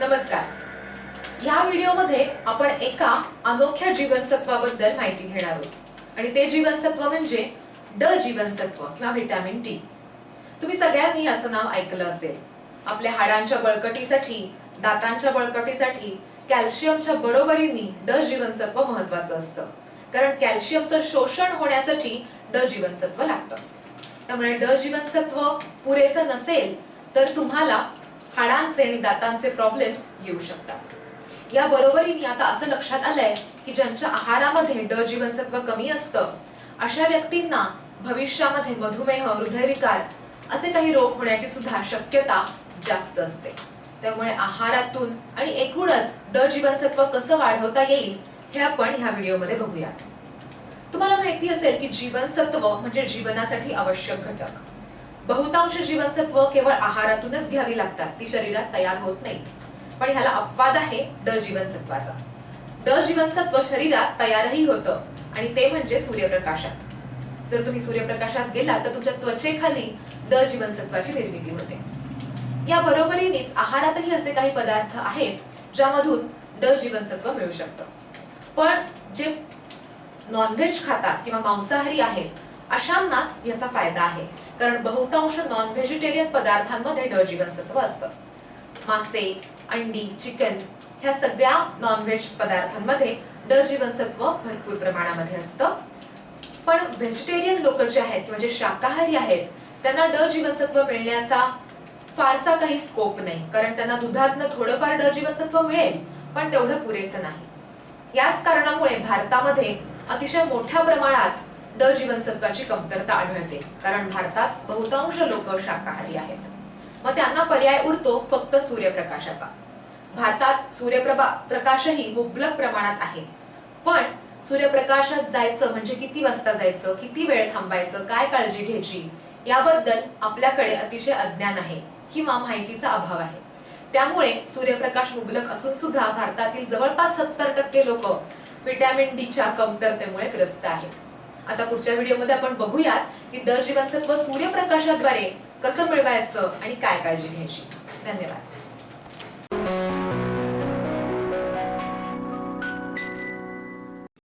नमस्कार. या व्हिडिओमध्ये आपण एका अनोख्या जीवनसत्वाबद्दल माहिती घेणार आहोत. आणि ते जीवनसत्व म्हणजे ड जीवनसत्व किंवा व्हिटॅमिन डी तुम्ही सगळ्यांनी याचं नाव ऐकलं असेल. आपल्या हाडांच्या बळकटीसाठी दातांच्या बळकटीसाठी कॅल्शियमच्या बरोबरीने ड जीवनसत्व महत्वाचं असतं. कारण कॅल्शियमचं शोषण होण्यासाठी ड जीवनसत्व लागतं. त्यामुळे ड जीवनसत्व पुरेसं नसेल तर तुम्हाला हाडांचे आणि दातांचे प्रॉब्लेम येऊ शकतात. या बरोबरीने आता असं लक्षात आलंय की ज्यांच्या आहारामध्ये ड जीवनसत्व कमी असतं अशा व्यक्तींना भविष्यामध्ये मधुमेह हृदयविकार असे काही रोग होण्याची सुद्धा शक्यता जास्त असते. त्यामुळे आहारातून आणि एकूणच ड जीवनसत्व कसं वाढवता येईल हे आपण ह्या व्हिडिओमध्ये बघूया तुम्हाला माहिती असेल की जीवनसत्व म्हणजे जीवनासाठी आवश्यक घटक. बहुतांश जीवनसत्व केवळ आहारातूनच घ्यावी लागतात. ती शरीरात तयार होत नाही. पण ह्याला अपवाद आहे ड जीवनसत्वाचा. ड जीवनसत्व शरीरात तयारही होतं आणि ते म्हणजे सूर्यप्रकाशात. जर तुम्ही सूर्यप्रकाशात गेला तर तुमच्या त्वचेखाली ड जीवनसत्वाची निर्मिती होते. या बरोबरीनेच आहारातही असे काही पदार्थ आहेत ज्यामधून ड जीवनसत्व मिळू शकतं. पण जे नॉनव्हेज खातात किंवा मांसाहारी आहेत अशांनाच याचा फायदा आहे. कारण बहुतांश नॉन व्हेजिटेरियन पदार्थांमध्ये ड जीवनसत्व असतं. मासे अंडी चिकन ह्या सगळ्या नॉनव्हेज पदार्थांमध्ये ड जीवनसत्व भरपूर प्रमाणामध्ये असतं. पण व्हेजिटेरियन लोक जे आहेत किंवा जे शाकाहारी आहेत त्यांना ड जीवनसत्व मिळण्याचा फारसा काही स्कोप नाही. कारण त्यांना दुधातनं थोडंफार ड जीवनसत्व मिळेल पण तेवढं पुरेसं नाही. याच कारणामुळे भारतामध्ये अतिशय मोठ्या प्रमाणात ड जीवनसत्वाची कमतरता आढळते कारण भारतात बहुतांश लोक शाकाहारी आहेत. मग त्यांना पर्याय उरतो फक्त सूर्यप्रकाशाचा. भारतात सूर्यप्रभा प्रकाशही मुबलक प्रमाणात आहे. पण सूर्यप्रकाशात जायचं म्हणजे किती वाजता जायचं किती वेळ थांबायचं काय काळजी घ्यायची याबद्दल आपल्याकडे अतिशय अज्ञान आहे किंवा माहितीचा अभाव आहे. त्यामुळे सूर्यप्रकाश मुबलक असून सुद्धा भारतातील जवळपास सत्तर टक्के लोक व्हिटॅमिन डीच्या कमतरतेमुळे ग्रस्त आहेत. आता पुढच्या व्हिडिओमध्ये आपण बघूयात की दर जीवनसत्व सूर्यप्रकाशाद्वारे कसं मिळवायचं आणि काय काळजी घ्यायची. धन्यवाद.